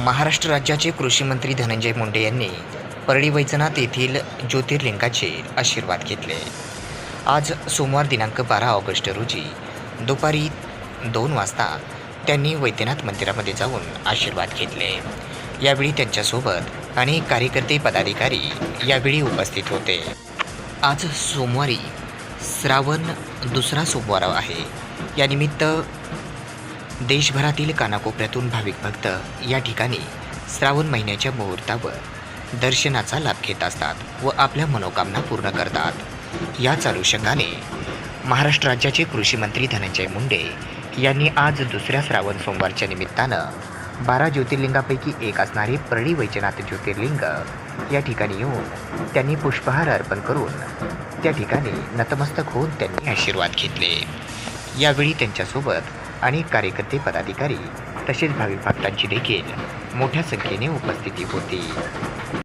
महाराष्ट्र राज्याचे कृषी मंत्री धनंजय मुंडे यांनी परळी वैजनाथ येथील ज्योतिर्लिंगाचे आशीर्वाद घेतले. आज सोमवार दिनांक बारा ऑगस्ट रोजी दुपारी दोन वाजता त्यांनी वैद्यनाथ मंदिरामध्ये जाऊन आशीर्वाद घेतले. यावेळी त्यांच्यासोबत अनेक कार्यकर्ते पदाधिकारी यावेळी उपस्थित होते. आज सोमवारी श्रावण दुसरा सोमवार आहे. यानिमित्त देशभरातील कानाकोपऱ्यातून भाविक भक्त या ठिकाणी श्रावण महिन्याच्या मुहूर्तावर दर्शनाचा लाभ घेत असतात व आपल्या मनोकामना पूर्ण करतात. या अनुषंगाने महाराष्ट्र राज्याचे कृषी मंत्री धनंजय मुंडे यांनी आज दुसऱ्या श्रावण सोमवारच्या निमित्तानं बारा ज्योतिर्लिंगापैकी एक असणारे परळी वैजनाथ ज्योतिर्लिंग या ठिकाणी येऊन त्यांनी पुष्पहार अर्पण करून त्या ठिकाणी नतमस्तक होऊन त्यांनी आशीर्वाद घेतले. यावेळी त्यांच्यासोबत अनेक कार्यकर्ते पदाधिकारी तसेच भाविक भक्तांची देखील मोठ्या संख्येने उपस्थिती होती.